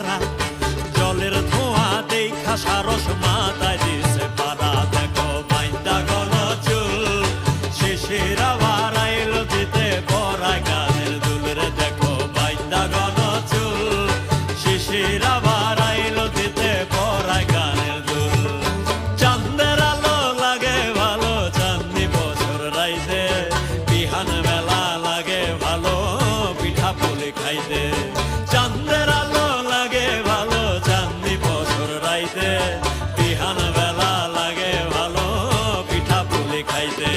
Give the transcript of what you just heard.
সারা জলের ধোঁয়া দেখা সারস মাথায় দিছে পারা দেখো বাইন্দা গল চুল শেষের আবার দিতে পরা গানের দুলরে দেখো বাইন্দা গল চুল শেষের আবার দিতে পরা গানের দুল। চান্দের আলো লাগে ভালো চান্দি বছর রাইতে। বিহান মেলা লাগে ভালো, পিঠা পুলি খাইতে। খাইতে। বিহান বেলা লাগে ভালো পিঠা পুলি খাইতে।